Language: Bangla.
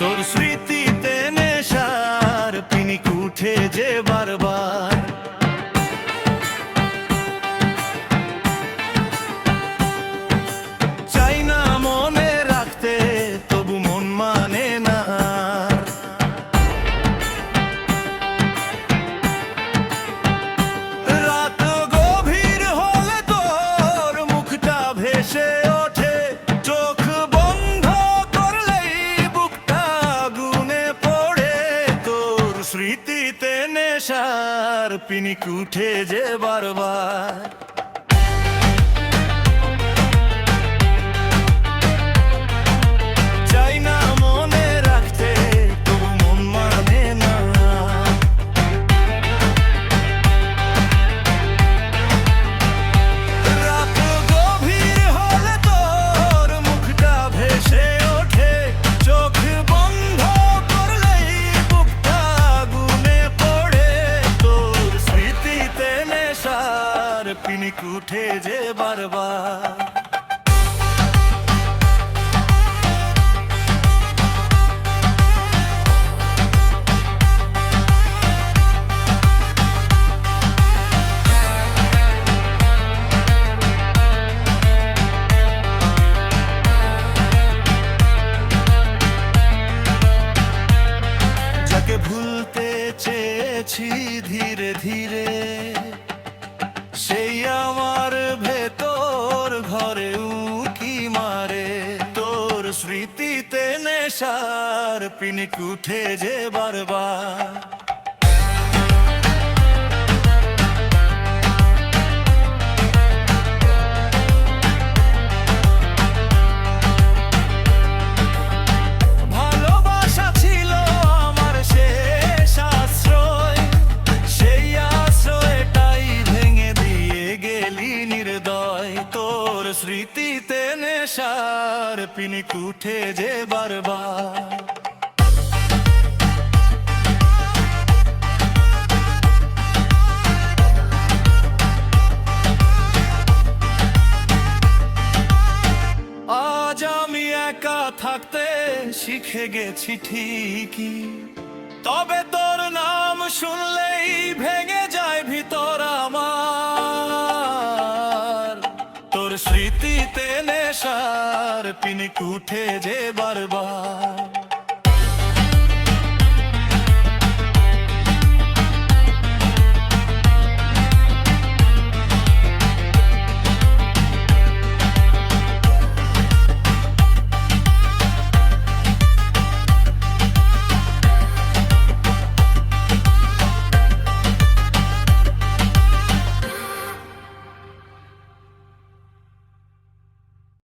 তোর স্মৃতিতে নেশার পিনিক উঠে যে বারবার। নেশার পিনিক উঠে যে বারবার। উঠে যে বারবার। ধীরে ধীরে সেই স্মৃতিতে নেশার পিনিক উঠে যে বারবার। পিনিক উঠে যে বারবার। আজ আমি একা থাকতে শিখে গেছি ঠিকই। তবে তোর নাম শুনলেই স্মৃতিতে নেশার পিনিক উঠে যে বারবার।